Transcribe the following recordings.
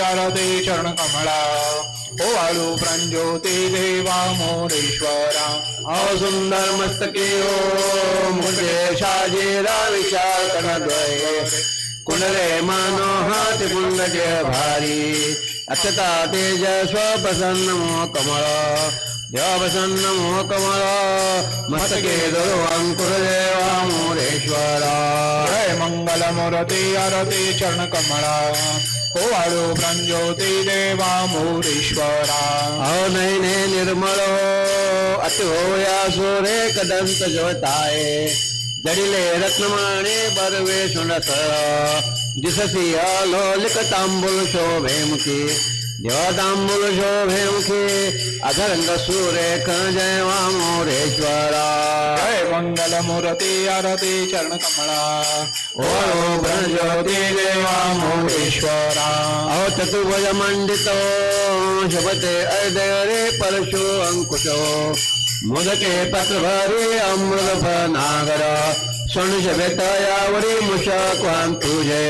आरती चरण कमळा ओवाळू प्रांज्योती देवा मोरेश्वरा। अहो सुंदर मस्तके, ओ मुझे शाजीरा विचार कणद्वय कुंडले मनोहात कुंडले भारी। अक्षता तेज स्वप्रसन्न मोह कमळ देवा प्रसन्न मोह कमळ मस्तके दुर्वांकुर देवा मोरेश्वरा। जय मंगल मूर्ती आरती કોવાળો બ્રહ્મજ્યોતિ દેવામૂરીશ્વરા અનયને નિર્મળો, અતિહોયાસુરે કદંત જોતાએ જડિલે રત્નમાણે બરવે સુણસ દિશસી અલોલિક તાંબુલ શોભે મુખી सुंडसळ दिससी अलोलिक तांबूल शोभे मुखे सुरेख जय वामोरेश्वरा जय मंगल मूर्ति आरती चरण कमला ओळो ज्योती देवामोरेश्वरा। अहो चतुर्भुज मंडितो शबते अदय रे परशु अंकुशो मुदके पत्रभरे अमृत नागर स्वर्ण शबेत यावरी मुषक वाहन तुझे।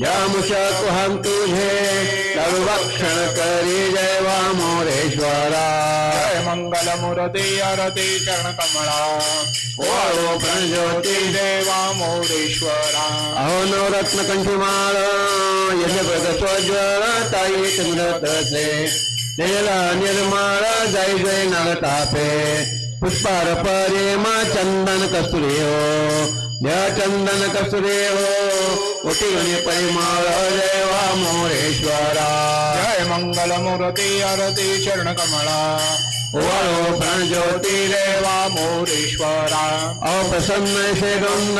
या मुषक वाहन तुझे सर्वक्षण करी जय वा मोरेश्वरा। जय मंगल मूर्ती आरती चरण कमळा ओळो प्रणज्योती देवा मोरेश्वरा। अहो नवरत्न कंठीमाळ यशप्रद स्वज्वळ ताई चंद्रतसे निर्माळ जय जय नगतापे पुष्पार परे मा चंदन कस्तुरे हो जय चंदन कस्तुरे हो उठी परिमाळ जय वा मोरेश्वरा। जय मंगल मूर्ती आरती चरण कमला कमळा ओळो प्रणज्योती देवा मोरेश्वरा। अप्रसन्न शेगंध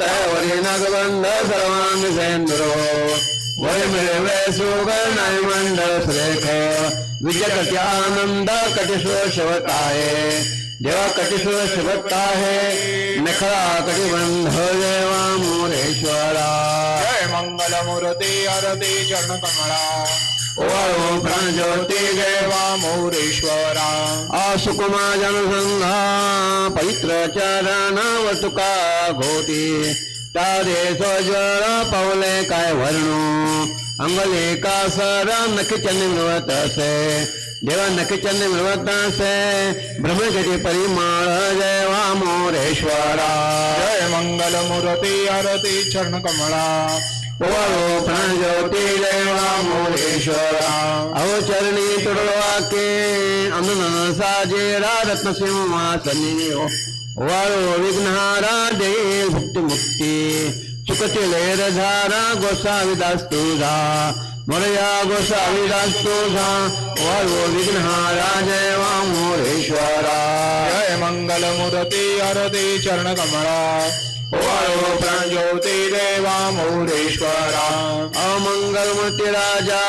तयावरी नागबंध सर्वांग सेंद्रो वय मिळवे सुगणाय मंडळ सुरेख विजय आनंद कटिश्वर शिवताये देवा कटिश्वर शिवताहे नखरा कटिबंध देवा मोरेश्वरा जय मंगल मूर्ती आरती चरण कमळा ओळो प्राणज्योती देवा देवा मोरेश्वरा आसुकुमा जनसंघा पवित्र चरण वटुका घोटी तारे स्वज्वळ पावले काय वर्णू अंगले कासर नख चंद मिळवत असे देवा नख चंद मिळवत असे ब्रह्मगती परिमाळ जय वा मोरेश्वरा जय मंगल मूर्ती आरती चरण कमला ओवाळो प्राणज्योती देवा मोरेश्वरा अहो चरणी तुडवाके अनन साजेरा रत्नसिंह सनी वाळो विघ्नहारा दे भुक्ती मुक्ती। सुखचिलेर झारा गोसाविदास तुझा। मोरया गोसाविदास तुझा। वाळो विघ्नहारा जय वा मोरेश्वरा जय मंगल मूर्ती आरती चरण कमळा ओवाळो प्रांज्योती देवा मोरेश्वरा अमंगलमूर्ती राजा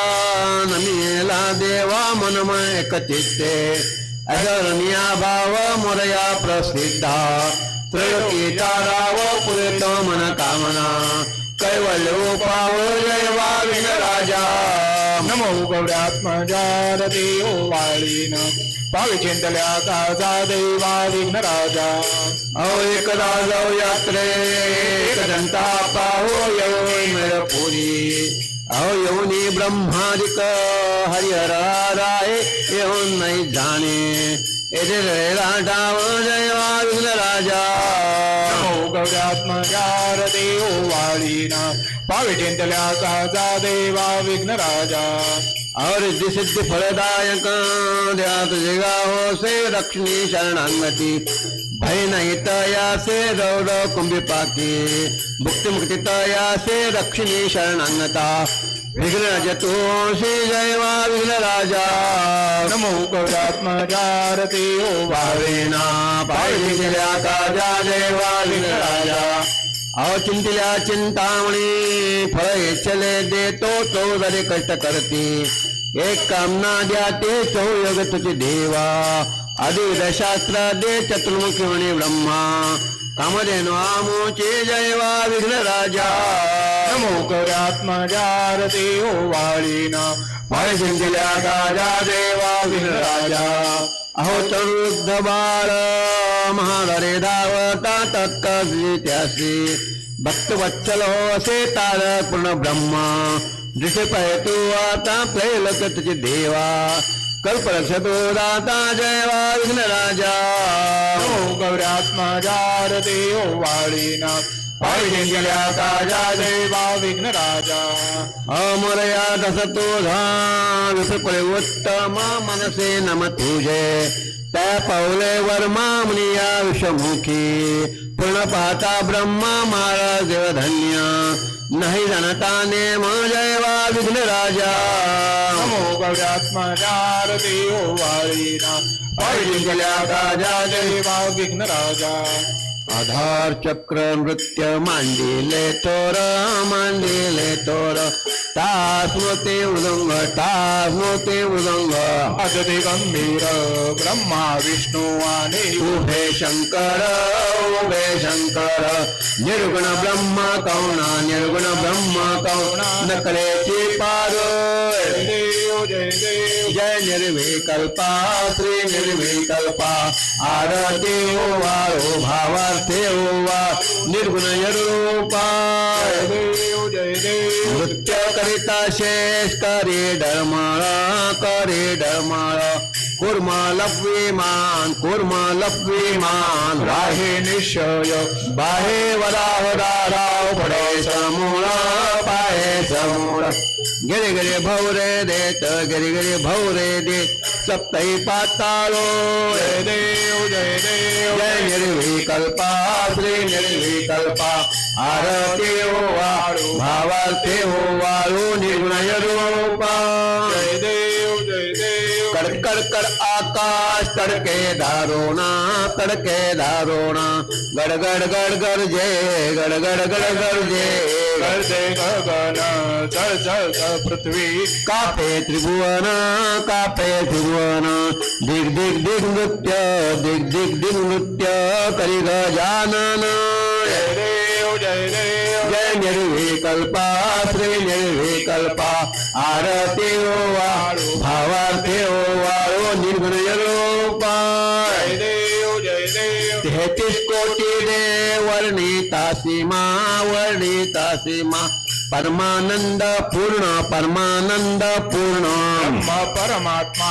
नमिला देवा मनमय कचित्ते। अधर्मिया भाव मोरया प्रसिद्धा। त्रयोकीचा राव पुरेत मन कामना। कैवल्य पाव जय वाविन राजा। नमो गौड्यात्मजारती ओवाळीन पावी चिंतल्या काजा देवा विघ्न राजा। अहो एकदा जाऊ यात्रे। एकदंता पाहो येऊ पुरी अहो येऊनी ब्रह्मादिक हरिहर राय नाही जाणे येथे राजाव जय विघ्न राजा। नमो गौड्यात्मजारती ओवाळीन पावी चिंतल्या काजा देवा विघ्न राजा। और सिद्ध फलदायक द्यात जगाहो से रक्षणी शरणांगती। भय नाही तया से रौड कुंभी पाकी मुक्ती मुक्ती तया से रक्षणी शरणांगता। विघ्न जतो श्री जय वा विघ्न राजा। नमो। गौड्यात्मजारती ओवाळीन भावेना पाहिल्या काजा देवा विघ्न राजा। अहो चिंतिल्या चिंतामणी फळ चले देतो तो जरी कष्ट करते। एक कामना द्या ते चौयोग तुझे देवा। अधिविध शास्त्र दे चतुर्मुखी म्हणे ब्रह्मा। कामधेनु आमोचे जय वा विघ्न राजा. नमो गौऱ्यात्मजारती ओवाळीन फळ चिंतिल्या काजा देवा विघ्न राजा. अहो चरुद्ध बाळ महादरे धावता तत्कसी भक्तवत्सल हो असे तारक पूर्ण ब्रह्म. दृष्टी तू आता त्रैलोक तुझे देवा. कल्परक्षतो दाता जयवा विघ्न राजा देव वाळीना पाहिजे गेल्या काजा देवा विघ्न राजा अमरया दसतो धापळे उत्तम मनसे नम तुझे त्या पावले वर्मा मुनिया विषमुखी पूर्ण पाहता ब्रह्मा महाराज देव धन्य नाही जाणता नेम जयवा विघ्न राजा नमो गौरात्मजा देव वाळीना पाहिजे गेल्या काजा विघ्न राजा आधार चक्र नृत्य मांडिले तोर मांडिले तोर तास मोते मृदंग तास मोते मृदंग अजते गंभीर ब्रह्मा विष्णू आणि उभे शंकर उभे शंकर। निर्गुण ब्रह्म कौणा निर्गुण ब्रह्म कौणा नकलेची पारो जय जय निर्विकल्पा, श्री निर्विकल्पा। आरती ओवाळो भावार्थे ओवा निर्गुण यरूपा जय देव नृत्य करिता शेष करे डरमाळ करे डरमाळ। कुर्मा लपविमान कुर्मा लपविमान राहे निश्चय बाहे वराह दाराव, पडे समूळ पाहे समूळ गिरे गिरे भवरे देत गिरे गिरे भवरे देत सप्तही पाताळो जय देव जय देव। जय निर्विकल्पा श्री निर्विकल्पा। आरती वाळू भावार्थे वाळू निर्गुणय रूपा। जय देव जय देव। कड कड कड आकाश तडके दारोणा तडके दारोणा गड गड गड गरजे गड गड गड गरजे गगन पृथ्वी। कापे त्रिभुवन कापे त्रिभुवन। दिग दिग दिग नृत्य दिग दिग दिग नृत्य करी गजानन जय देव जय देव जय निर्विकल्पा श्री निर्विकल्पा। आरती वाळू भावार्थे वाळू निर्गुण रूपा। जय देव जय देव कोटी देव। सीमा वर्णिता सीमा परमानंद पूर्ण परमानंद पूर्ण। ब्रह्म परमात्मा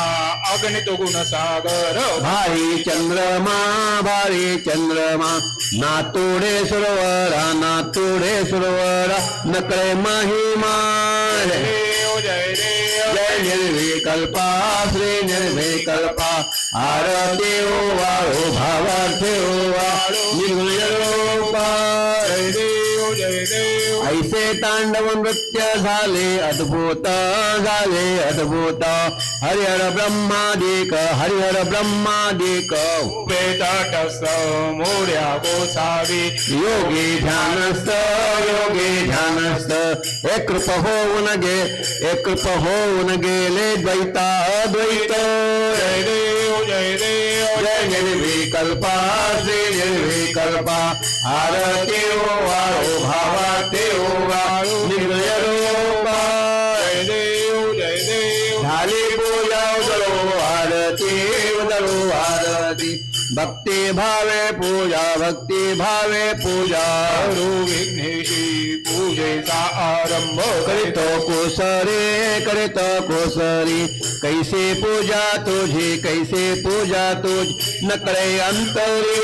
अगणित गुण सागर। भारी चंद्रमा भारी चंद्रमा नातोडे सरोवरा नातोडे सरोवरा नकळे महिमा। जय देव जय निर्विकल्पा श्री निर्विकल्पा आरती ओ वाळो भावार्थे ओ वाळो ऐसे तांडव नृत्य झाले अद्भुत झाले अद्भुत। हरिहर ब्रह्मादिक हरिहर ब्रह्मादिक उभे तटस्थ मोर्या गोसावी। योगी ध्यानस्थ योगी ध्यानस्थ। एक कृप होऊन गे एक कृप होऊन गेले द्वैता द्वैत। जय देव जय देव। निर्विकल्पा श्री निर्विकल्पा आरती ओ वाळो भावाते ओ जय देव। झाली पूजा उदरो आरती। उदरो आरती भक्ती भावे पूजा भक्ति भावे पूजा। गुरु विघ्नेशी पूजेचा आरंभ करीतो कोसरे करीतो कोसरी। कैसे पूजा तुझी कैसे पूजा तुझ? नकळे अंतरी।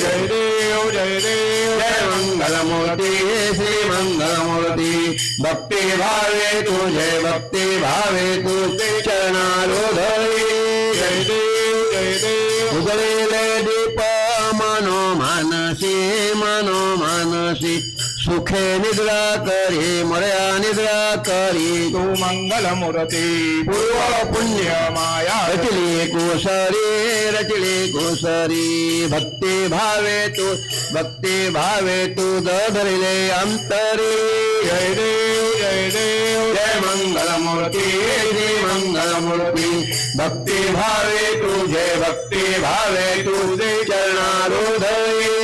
जय देव जय देव। जय मंगलमूर्ती श्री मंगलमूर्ती। भक्ती भावे तुझे भक्ति भावे तुझे। चरणारोधरी। जय देव जय देव। उजळलेले दीप मनो मानसी मनो मानसी। सुखे निद्रा करी मर्या निद्रा करी। तू मंगल मूर्ती पूर्व पुण्य। माया। रचली कुसरी रचली कुसरी भक्ति भावे तू भक्ती भावे तू धरले अंतरी। जय देव जय देव। जय मंगलमूर्ती मंगल मूर्ति भक्ति भावे तू जय भक्ति भावे चरणारोधये जय जय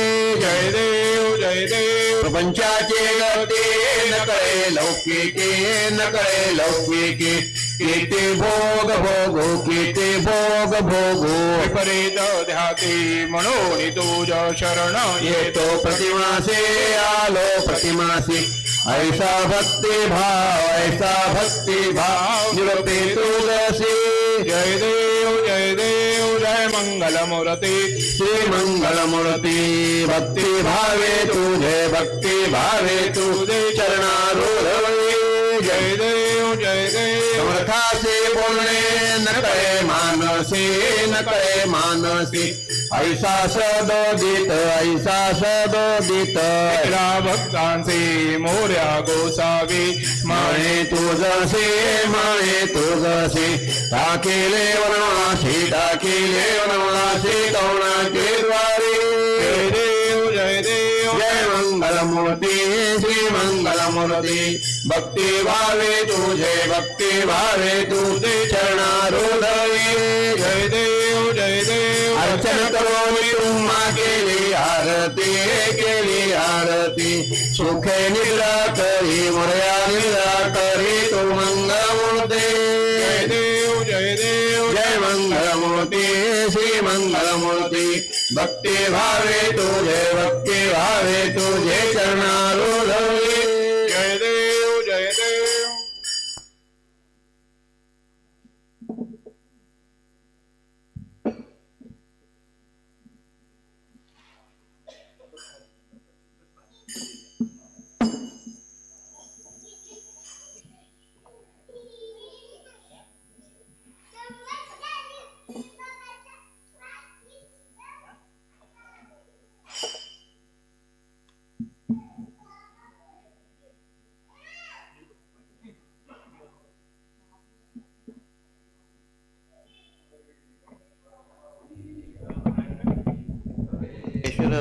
पंचाचे गते न कळे लौकिके न कळे लौकिके। किती भोग भोगो किती भोग भोगो। विपरीत ध्याती म्हणून तुझ शरण येतो प्रतिमासे आलो प्रतिमासी। ऐसा भक्ती भाव ऐसा भक्ति भाव निरोपे तुलसी। जय देव। देव जय मंगल मूर्ती श्री मंगल मूर्ती भक्ति भावे जय देव जय देव समर्थासे बोलणे न कळे मानसी. न कळे मानसी ऐसा सदोदित ऐसा सदोदित भक्तांचे मोर्या गोसावी. माळे तुझसे माळे तुझसे टाकेले वनवासी टाकेले वनवासी कवणाचे द्वारे. जय देव जय देव जय मंगल मूर्ती श्री मंगल मूर्ती भक्ती भावे तुझे भक्ती भावे तुझे चरणारूढये जय देव जय देव अर्चन करून तुम्हा केली आरती केली आरती। सुखे निद्रा करी मोर्या निद्रा। भक्ती भावे तुझे भक्ति भावे जय चरणारूढ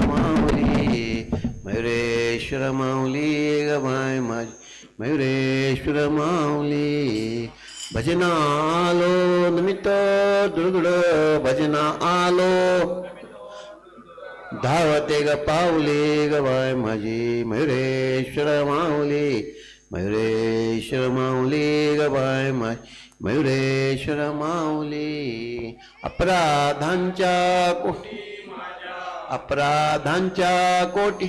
माऊली मयुरेश्वर माऊली ग माय माझी. मयुरेश्वर माऊली भजना आलो निमित्त दुर्गड भजना आलो. धावते ग पावले बाय माझी. मयुरेश्वर माऊली मयुरेश्वर माऊली बाय माझ. मयुरेश्वर माऊली अपराधांच्या कोटी अपराधांच्या कोटी।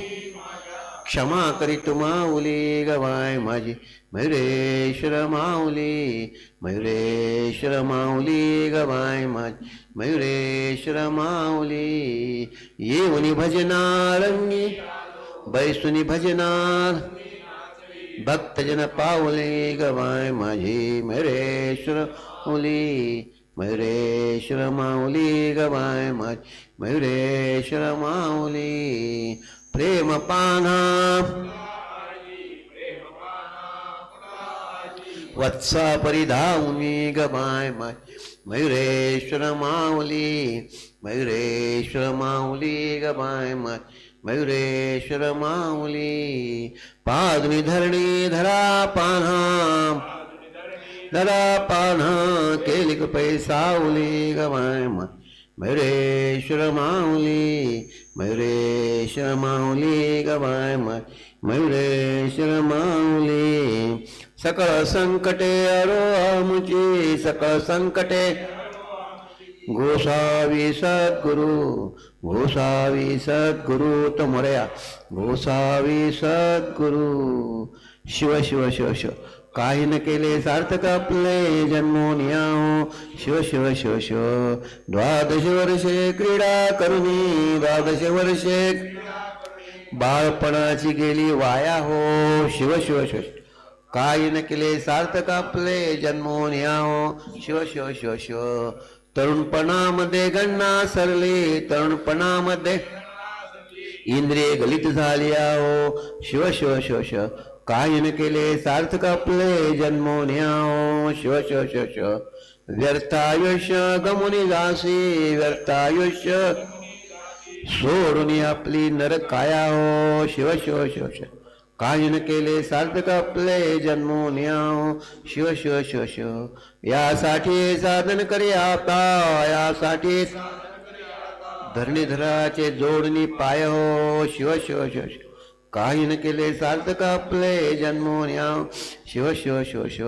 क्षमा करीत माऊली गवाय माझी। मयुरेश्वर माऊली मयुरेश्वर माऊली गवाय माझी। मयुरेश्वर माऊली, येऊनी भजना रंगी बैसुनी भजना भक्तजन पावले गवाय माझी। मयुरेश्वर माऊली मयुरेश्वर माऊली गवाय माझी मयुरेश्वर माऊली प्रेम पाना. वत्सा परिधावनी गवाय माय. मयुरेश्वर माऊली मयुरेश्वर माऊली गवाय माय. मयुरेश्वर माऊली पादमी धरणी धरा पाना. धरा पान्हा केली पैसावली गमाय माय मयुरेश्वर माऊली मयुरेश्वर माऊली गवाय माय मयुरेश्वर माऊली सकळ संकटे आमुची सकळ संकटे गोसावी सद्गुरु गोसावी सद्गुरु तो मोरया। गोसावी सद्गुरु, शिव शिव शिव शिव। न केले सार्थक आपले जन्मोन याहो शिव शिव शिव शिव। द्वादश वर्षे क्रीडा करुणी, द्वादश वर्षे बाळपणाची गेली वाया हो। शिव शिव शिव. काही न केले सार्थक आपले जन्मोन याहो शिव शिव शिव शिव। तरुणपणामध्ये गणना सरले तरुणपणामध्ये इंद्रिय गलित झाली आहो शिव शिव शिव शिव। कायन केले सार्थक आपले जन्मो न्याओ शिव शिव शिव शिव. व्यर्थायुष्य गमुनी जासी व्यर्थायुष्य सोडून आपली नर काया हो. शिव शिव शिव शिव. कायन केले सार्थक आपले जन्मो न्याओ शिव शिव शिव शिव. यासाठी साधन करी आता यासाठी धरणीधराचे जोडणी पाय हो. शिव शिव शिव शिव. काही न केले सार्थक आपले जन्मोन्या शिव शिव शिव शिव.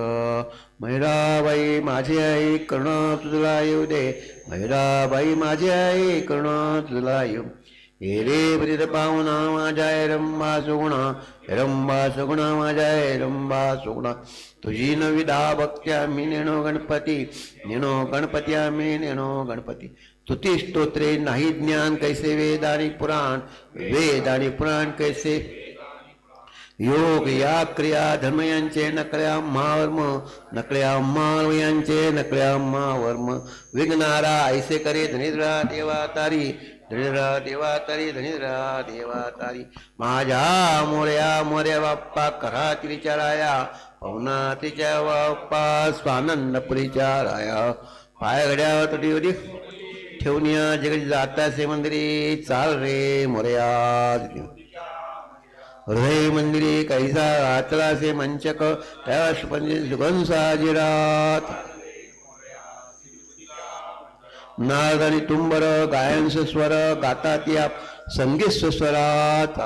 मैराबाई माझी आई कर्ण तुला येऊ दे. मैराबाई माझी आई कर्ण तुला येऊ. हे रे प्रित पाहुणा माझ्या रंबा सुगुणा. रंबा सुगुणा माझ्या रंबा सुगुणा. तुझी नविदा भक्त्या मी नेणो गणपती. नेणो गणपती आम्ही नेणो गणपती. तुती स्तोत्रे नाही ज्ञान कैसे वेद आणि पुराण वेद आणि पुराण कैसे? योग या क्रिया धर्म यांचे नकळ्या महावर्म नकळ्या महावर्म यांचे नकळ्या महावर्म विघ्नारा ऐसे करे धनिद्रा देवा तारी धनिद्रा देवा तारी धनिद्रा देवा तारी। माझ्या मोर्या मोर्या बाप्पा करा त्रिचाराया पवना तिच्या बाप्पा स्वानंद परिचाराया राया। पाय घड्या तुटी ठेवून जगत जातासे मंदिरी चाल रे मोर्या हृदय मंदिरे कैसा आचलासे मंचक त्यापंजे सुगंसाजिरात नारद आणि तुंबर गायनस स्वर गातात या संगीत स्वरात.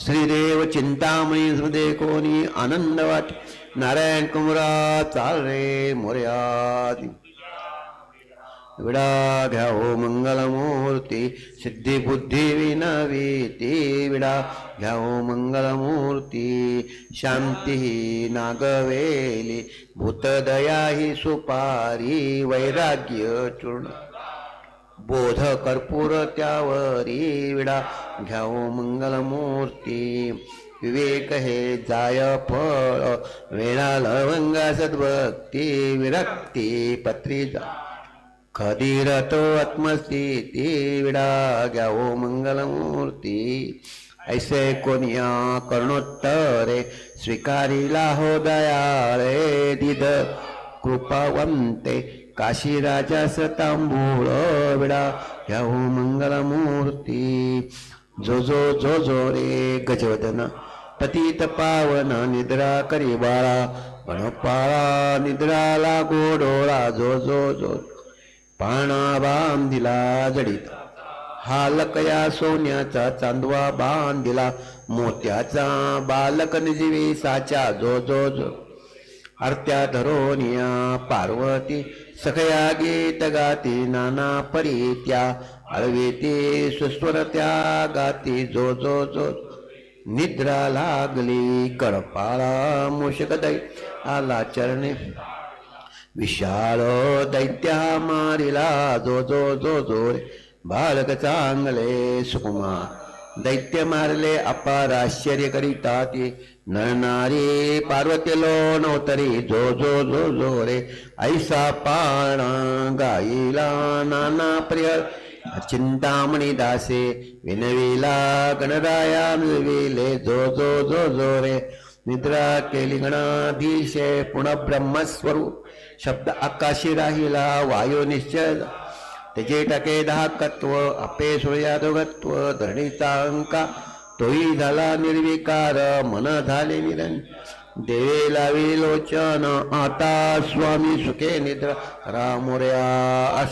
श्रीदेव चिंतामणी हृदय कोणी आनंद वाट नारायण कुमरा चाल रे मोर्यादी विडा घ्याओ मंगलमूर्ती सिद्धिबुद्धी विनवीती विडा घ्याओ मंगलमूर्ती शांती नागवेली भूतदया ही सुपारी वैराग्य चूर्ण बोध कर्पूर त्यावरी विडा घ्याओ मंगलमूर्ती विवेक हे जाय फळ वेळा लवंगा सद्भक्ती विरक्ती पत्री जा खदिरतो आत्मस्थिती विडा घ्यावो मंगलमूर्ती ऐसे कोनिया कर्णोत्तरे स्वीकारिला हो दयाळे दिद कृपावंते। काशीराजास तांबूळ विडा घ्यावो मंगलमूर्ती जो जो जो जो रे गजवदन पतित पावन निद्रा करी बाळा। गणपाळा निद्रा लागो डोळा जो जो जो पाणा बांधिला जडीत. हालकया सोन्याचा चांदवा बांधिला. मोत्याचा बालक निजीवी साचा जो जो जो. आरत्या धरोनिया पार्वती सखया गीत गाती नाना परी अळवेती सुस्वर त्या गाती जो जो जो. निद्रा लागली कडपाळा मुशकदै आला चरणे. विशाल दैत्या मारिला जो जो जो जो. रे बालक चांगले सुकुमार. दैत्य मारले अपार आश्चर्य करीता ते नरनारी पार्वती लो नवतरी जो जो जो जो रे. ऐसा पाणा गाईला नाना प्रिय. चिंतामणी दासे विनविला गणराया मिळविले जो जो जो जो रे. निद्रा केली गणाधीशे पुन्हा ब्रह्मस्वरूप. शब्द आकाशी राहिला वायू निश्चय त्याचे टाके दाहकत्व आपे सूर्यादोगत्व धरणीचा अंका. तोही झाला निर्विकार मन झाले निरन. देवे लावी लोचन आता स्वामी सुखे निद्रा. रामोर्या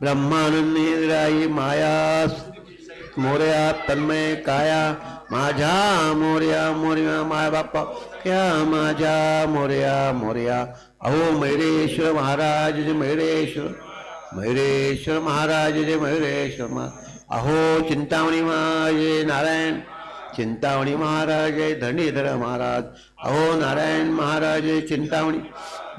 ब्रह्मानंद निद्राई माया मोर्या तन्मय काया. माझ्या मोर्या मोर्या माय बाप्पा. क्या माझ्या मोर्या मोर्या. अहो मैरेश्वर महाराज जे मैरेश्वर मैरेश्वर महाराज जे मैरेश्वर अहो चिंतामणी महाराज नारायण चिंतामणी महाराज धरणीधर महाराज. अहो नारायण महाराज चिंतामणी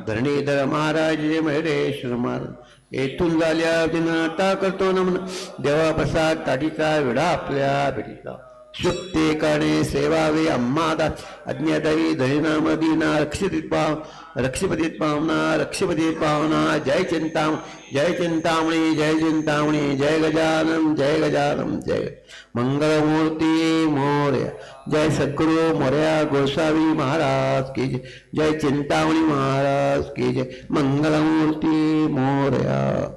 धरणीधर महाराज मैरेश्वर महाराज. येथून झाल्या दिनटा करतो नमन. देवा प्रसाद ताटीचा विडा आपल्या भेटीचा सुप्ते काणे सेवावे अम्मादा। अज्ञाताई धरिना मदीना रक्षित पाव रक्षपतीत पावना रक्षपतीत पावना जय चिंताम जय चिंतामणी जय चिंतामणी जय गजानन जय गजानन, जय। मंगलमूर्ती मोर्या। जय सद्गुरु मोर्या गोसावी महाराज की जय। जय चिंतामणी महाराज की जय। मंगलमूर्ती मोर्या।